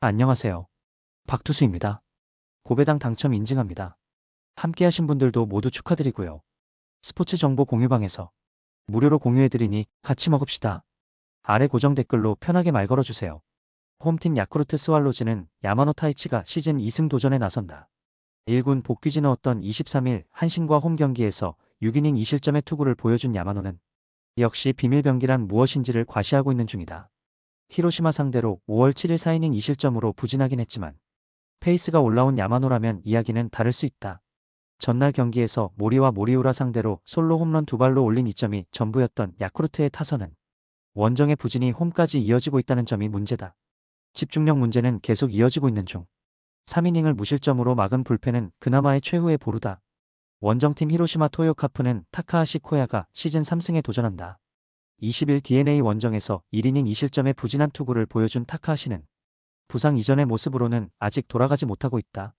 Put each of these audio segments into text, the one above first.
안녕하세요. 박투수입니다. 고배당 당첨 인증합니다. 함께하신 분들도 모두 축하드리고요. 스포츠 정보 공유방에서 무료로 공유해드리니 같이 먹읍시다. 아래 고정 댓글로 편하게 말 걸어주세요. 홈팀 야쿠르트 스왈로즈는 야마노 타이치가 시즌 2승 도전에 나선다. 1군 복귀지 넣었던 23일 한신과 홈 경기에서 6이닝 2실점의 투구를 보여준 야마노는 역시 비밀병기란 무엇인지를 과시하고 있는 중이다. 히로시마 상대로 5월 7일 4이닝 2실점으로 부진하긴 했지만 페이스가 올라온 야마노라면 이야기는 다를 수 있다. 전날 경기에서 모리와 모리우라 상대로 솔로 홈런 두 발로 올린 이점이 전부였던 야쿠르트의 타선은 원정의 부진이 홈까지 이어지고 있다는 점이 문제다. 집중력 문제는 계속 이어지고 있는 중 3이닝을 무실점으로 막은 불펜은 그나마의 최후의 보루다. 원정팀 히로시마 토요카프는 타카하시 코야가 시즌 3승에 도전한다. 20일 DNA 원정에서 1이닝 2실점의 부진한 투구를 보여준 타카하시는 부상 이전의 모습으로는 아직 돌아가지 못하고 있다.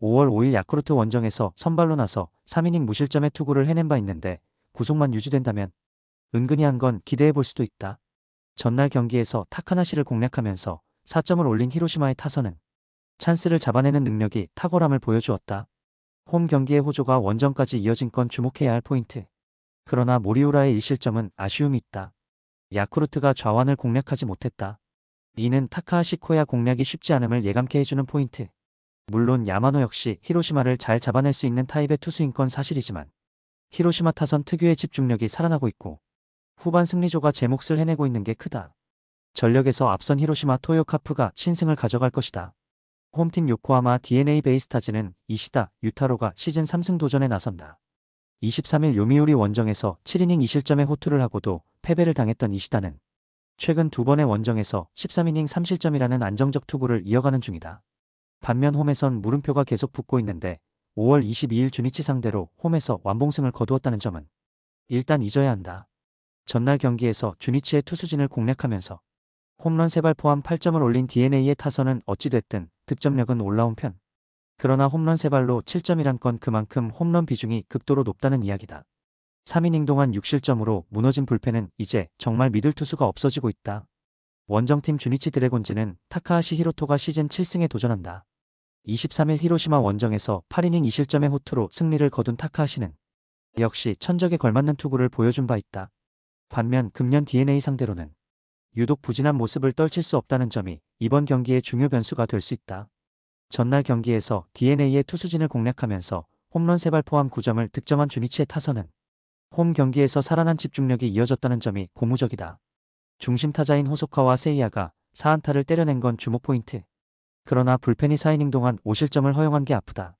5월 5일 야쿠르트 원정에서 선발로 나서 3이닝 무실점의 투구를 해낸 바 있는데 구속만 유지된다면 은근히 한 건 기대해 볼 수도 있다. 전날 경기에서 타카나시를 공략하면서 4점을 올린 히로시마의 타선은 찬스를 잡아내는 능력이 탁월함을 보여주었다. 홈 경기의 호조가 원정까지 이어진 건 주목해야 할 포인트. 그러나 모리우라의 1실점은 아쉬움이 있다. 야쿠르트가 좌완을 공략하지 못했다. 이는 타카하시 코야 공략이 쉽지 않음을 예감케 해주는 포인트. 물론 야마노 역시 히로시마를 잘 잡아낼 수 있는 타입의 투수인 건 사실이지만 히로시마 타선 특유의 집중력이 살아나고 있고 후반 승리조가 제 몫을 해내고 있는 게 크다. 전력에서 앞선 히로시마 토요카프가 신승을 가져갈 것이다. 홈팀 요코하마 DNA 베이스타즈는 이시다 유타로가 시즌 3승 도전에 나선다. 23일 요미우리 원정에서 7이닝 2실점의 호투를 하고도 패배를 당했던 이시다는 최근 두 번의 원정에서 13이닝 3실점이라는 안정적 투구를 이어가는 중이다. 반면 홈에선 물음표가 계속 붙고 있는데 5월 22일 주니치 상대로 홈에서 완봉승을 거두었다는 점은 일단 잊어야 한다. 전날 경기에서 주니치의 투수진을 공략하면서 홈런 3발 포함 8점을 올린 DNA의 타선은 어찌됐든 득점력은 올라온 편. 그러나 홈런 3발로 7점이란 건 그만큼 홈런 비중이 극도로 높다는 이야기다. 3이닝 동안 6실점으로 무너진 불펜은 이제 정말 믿을 투수가 없어지고 있다. 원정팀 주니치 드래곤즈는 타카하시 히로토가 시즌 7승에 도전한다. 23일 히로시마 원정에서 8이닝 2실점의 호투로 승리를 거둔 타카하시는 역시 천적에 걸맞는 투구를 보여준 바 있다. 반면 금년 DNA 상대로는 유독 부진한 모습을 떨칠 수 없다는 점이 이번 경기의 중요 변수가 될 수 있다. 전날 경기에서 DNA의 투수진을 공략하면서 홈런 3발 포함 9점을 득점한 주니치의 타선은 홈 경기에서 살아난 집중력이 이어졌다는 점이 고무적이다. 중심 타자인 호소카와 세이야가 4안타를 때려낸 건 주목 포인트. 그러나 불펜이 4이닝 동안 5실점을 허용한 게 아프다.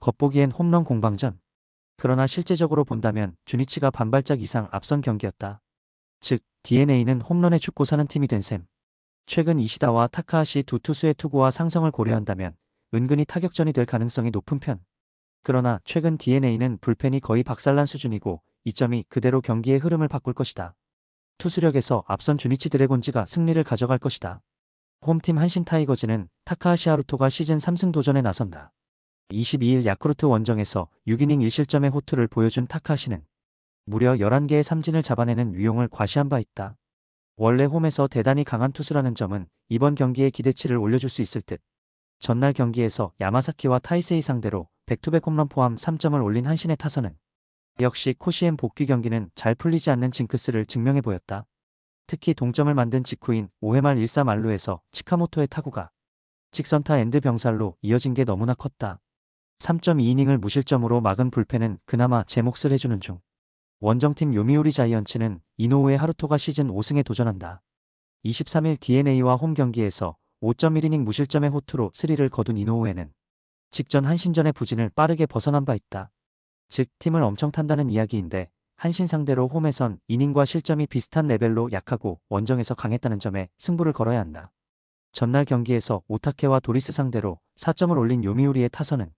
겉보기엔 홈런 공방전. 그러나 실제적으로 본다면 주니치가 반발짝 이상 앞선 경기였다. 즉, DNA는 홈런에 죽고 사는 팀이 된 셈. 최근 이시다와 타카하시 두 투수의 투구와 상성을 고려한다면 은근히 타격전이 될 가능성이 높은 편. 그러나 최근 DNA는 불펜이 거의 박살난 수준이고 이 점이 그대로 경기의 흐름을 바꿀 것이다. 투수력에서 앞선 주니치 드래곤즈가 승리를 가져갈 것이다. 홈팀 한신 타이거즈는 타카하시 하루토가 시즌 3승 도전에 나선다. 22일 야쿠르트 원정에서 6이닝 1실점의 호투를 보여준 타카하시는 무려 11개의 삼진을 잡아내는 위용을 과시한 바 있다. 원래 홈에서 대단히 강한 투수라는 점은 이번 경기의 기대치를 올려줄 수 있을 듯. 전날 경기에서 야마사키와 타이세이 상대로 백투백 홈런 포함 3점을 올린 한신의 타선은 역시 코시엠 복귀 경기는 잘 풀리지 않는 징크스를 증명해 보였다. 특히 동점을 만든 직후인 5회 말 1사 말루에서 치카모토의 타구가 직선타 엔드 병살로 이어진 게 너무나 컸다. 3.2이닝을 무실점으로 막은 불펜은 그나마 제 몫을 해주는 중. 원정팀 요미우리 자이언츠는 이노우의 하루토가 시즌 5승에 도전한다. 23일 DNA와 홈 경기에서 5.1이닝 무실점의 호투로 3를 거둔 이노우에는 직전 한신전의 부진을 빠르게 벗어난 바 있다. 즉 팀을 엄청 탄다는 이야기인데 한신 상대로 홈에선 이닝과 실점이 비슷한 레벨로 약하고 원정에서 강했다는 점에 승부를 걸어야 한다. 전날 경기에서 오타케와 도리스 상대로 4점을 올린 요미우리의 타선은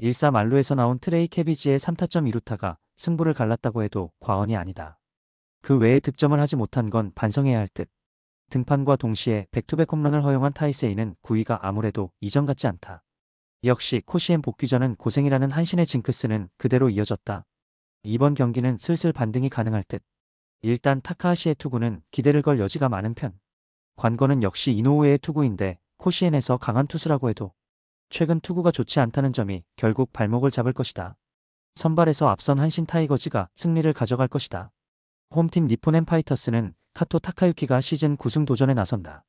1사 말루에서 나온 트레이 캐비지의 3타점 2루타가 승부를 갈랐다고 해도 과언이 아니다. 그 외에 득점을 하지 못한 건 반성해야 할 듯. 등판과 동시에 백투백 홈런을 허용한 타이세이는 9위가 아무래도 이전 같지 않다. 역시 코시엠 복귀 전은 고생이라는 한신의 징크스는 그대로 이어졌다. 이번 경기는 슬슬 반등이 가능할 듯. 일단 타카하시의 투구는 기대를 걸 여지가 많은 편. 관건은 역시 이노우의 투구인데 코시엔에서 강한 투수라고 해도 최근 투구가 좋지 않다는 점이 결국 발목을 잡을 것이다. 선발에서 앞선 한신 타이거즈가 승리를 가져갈 것이다. 홈팀 니포넨 파이터스는 카토 타카유키가 시즌 9승 도전에 나선다.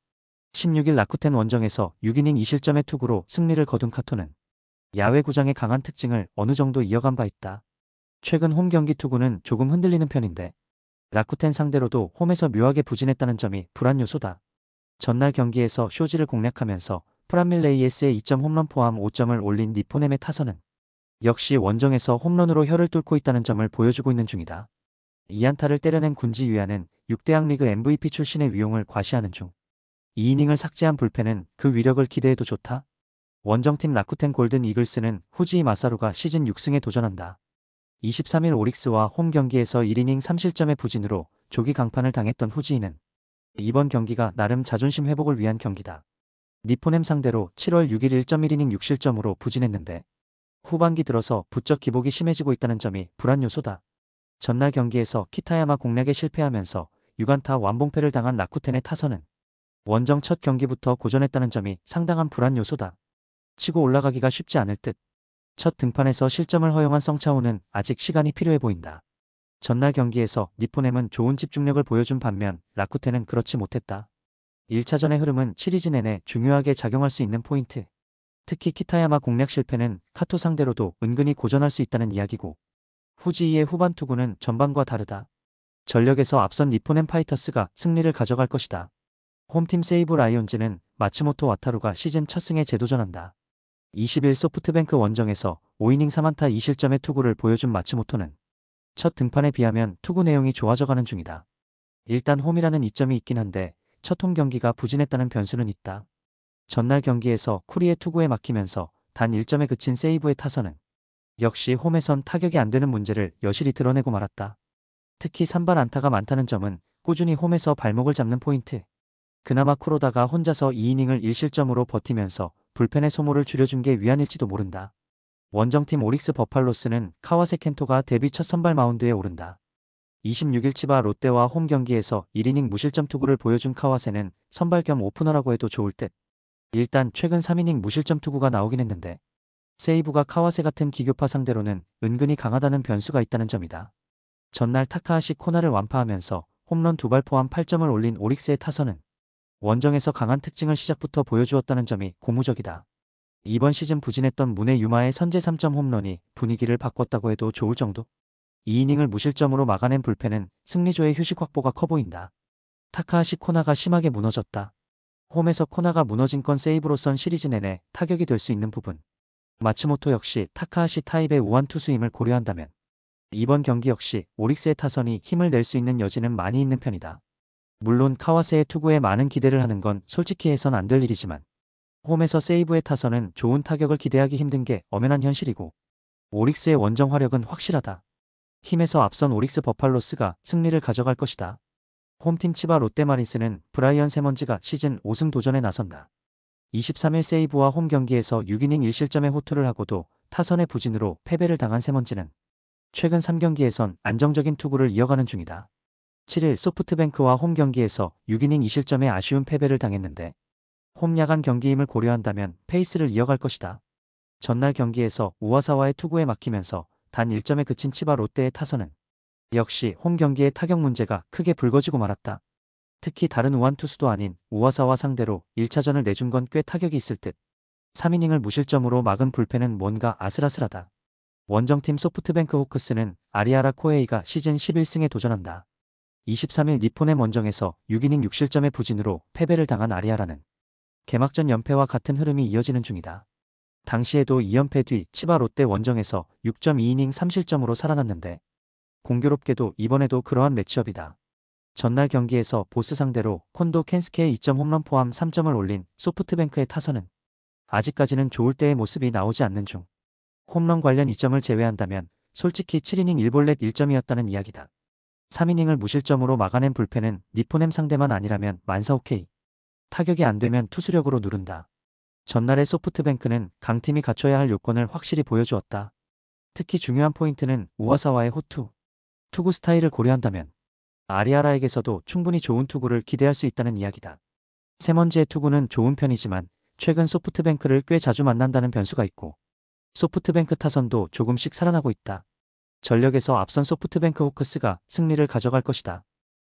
16일 라쿠텐 원정에서 6이닝 2실점의 투구로 승리를 거둔 카토는 야외 구장의 강한 특징을 어느 정도 이어간 바 있다. 최근 홈 경기 투구는 조금 흔들리는 편인데 라쿠텐 상대로도 홈에서 묘하게 부진했다는 점이 불안 요소다. 전날 경기에서 쇼지를 공략하면서 프란밀레이에스의 2점 홈런 포함 5점을 올린 니포넴의 타선은 역시 원정에서 홈런으로 혀를 뚫고 있다는 점을 보여주고 있는 중이다. 이안타를 때려낸 군지 유야는 6대학 리그 MVP 출신의 위용을 과시하는 중 2이닝을 삭제한 불펜은 그 위력을 기대해도 좋다. 원정팀 라쿠텐 골든 이글스는 후지이 마사루가 시즌 6승에 도전한다. 23일 오릭스와 홈 경기에서 1이닝 3실점의 부진으로 조기 강판을 당했던 후지이는 이번 경기가 나름 자존심 회복을 위한 경기다. 니포넴 상대로 7월 6일 1.1이닝 6실점으로 부진했는데 후반기 들어서 부쩍 기복이 심해지고 있다는 점이 불안 요소다. 전날 경기에서 키타야마 공략에 실패하면서 6안타 완봉패를 당한 라쿠텐의 타선은 원정 첫 경기부터 고전했다는 점이 상당한 불안 요소다. 치고 올라가기가 쉽지 않을 듯. 첫 등판에서 실점을 허용한 성차오는 아직 시간이 필요해 보인다. 전날 경기에서 니포넴은 좋은 집중력을 보여준 반면 라쿠텐은 그렇지 못했다. 1차전의 흐름은 시리즈 내내 중요하게 작용할 수 있는 포인트. 특히 키타야마 공략 실패는 카토 상대로도 은근히 고전할 수 있다는 이야기고 후지이의 후반 투구는 전반과 다르다. 전력에서 앞선 니포넴 파이터스가 승리를 가져갈 것이다. 홈팀 세이브 라이온즈는 마츠모토 와타루가 시즌 첫 승에 재도전한다. 20일 소프트뱅크 원정에서 5이닝 3안타 2실점의 투구를 보여준 마츠모토는 첫 등판에 비하면 투구 내용이 좋아져가는 중이다. 일단 홈이라는 이점이 있긴 한데 첫 홈 경기가 부진했다는 변수는 있다. 전날 경기에서 쿠리의 투구에 막히면서 단 1점에 그친 세이브의 타선은 역시 홈에선 타격이 안 되는 문제를 여실히 드러내고 말았다. 특히 산발 안타가 많다는 점은 꾸준히 홈에서 발목을 잡는 포인트. 그나마 쿠로다가 혼자서 2이닝을 1실점으로 버티면서 불펜의 소모를 줄여준 게 위안일지도 모른다. 원정팀 오릭스 버팔로스는 카와세 켄토가 데뷔 첫 선발 마운드에 오른다. 26일 치바 롯데와 홈 경기에서 1이닝 무실점 투구를 보여준 카와세는 선발 겸 오프너라고 해도 좋을 듯. 일단 최근 3이닝 무실점 투구가 나오긴 했는데 세이브가 카와세 같은 기교파 상대로는 은근히 강하다는 변수가 있다는 점이다. 전날 타카하시 코나를 완파하면서 홈런 두 발 포함 8점을 올린 오릭스의 타선은 원정에서 강한 특징을 시작부터 보여주었다는 점이 고무적이다. 이번 시즌 부진했던 문의 유마의 선제 3점 홈런이 분위기를 바꿨다고 해도 좋을 정도? 2이닝을 무실점으로 막아낸 불펜은 승리조의 휴식 확보가 커 보인다. 타카하시 코나가 심하게 무너졌다. 홈에서 코나가 무너진 건 세이브로선 시리즈 내내 타격이 될 수 있는 부분. 마츠모토 역시 타카하시 타입의 우한 투수임을 고려한다면 이번 경기 역시 오릭스의 타선이 힘을 낼 수 있는 여지는 많이 있는 편이다. 물론 카와세의 투구에 많은 기대를 하는 건 솔직히 해선 안 될 일이지만 홈에서 세이브의 타선은 좋은 타격을 기대하기 힘든 게 엄연한 현실이고 오릭스의 원정 화력은 확실하다. 힘에서 앞선 오릭스 버팔로스가 승리를 가져갈 것이다. 홈팀 치바 롯데마린스는 브라이언 세먼즈가 시즌 5승 도전에 나선다. 23일 세이브와 홈 경기에서 6이닝 1실점의 호투를 하고도 타선의 부진으로 패배를 당한 세먼즈는 최근 3경기에선 안정적인 투구를 이어가는 중이다. 7일 소프트뱅크와 홈 경기에서 6이닝 2실점의 아쉬운 패배를 당했는데 홈 야간 경기임을 고려한다면 페이스를 이어갈 것이다. 전날 경기에서 우와사와의 투구에 막히면서 단 1점에 그친 치바 롯데의 타선은 역시 홈 경기의 타격 문제가 크게 불거지고 말았다. 특히 다른 우한 투수도 아닌 우와사와 상대로 1차전을 내준 건 꽤 타격이 있을 듯. 3이닝을 무실점으로 막은 불펜은 뭔가 아슬아슬하다. 원정팀 소프트뱅크 호크스는 아리아라 코에이가 시즌 11승에 도전한다. 23일 니포넴 원정에서 6이닝 6실점의 부진으로 패배를 당한 아리아라는 개막전 연패와 같은 흐름이 이어지는 중이다. 당시에도 2연패 뒤 치바 롯데 원정에서 6.2이닝 3실점으로 살아났는데 공교롭게도 이번에도 그러한 매치업이다. 전날 경기에서 보스 상대로 콘도 켄스케의 2점 홈런 포함 3점을 올린 소프트뱅크의 타선은 아직까지는 좋을 때의 모습이 나오지 않는 중 홈런 관련 2점을 제외한다면 솔직히 7이닝 1볼넷 1점이었다는 이야기다. 3이닝을 무실점으로 막아낸 불펜은 니포넴 상대만 아니라면 만사 오케이. 타격이 안 되면 투수력으로 누른다. 전날의 소프트뱅크는 강팀이 갖춰야 할 요건을 확실히 보여주었다. 특히 중요한 포인트는 우와사와의 호투. 투구 스타일을 고려한다면 아리아라에게서도 충분히 좋은 투구를 기대할 수 있다는 이야기다. 세먼지의 투구는 좋은 편이지만 최근 소프트뱅크를 꽤 자주 만난다는 변수가 있고 소프트뱅크 타선도 조금씩 살아나고 있다. 전력에서 앞선 소프트뱅크 호크스가 승리를 가져갈 것이다.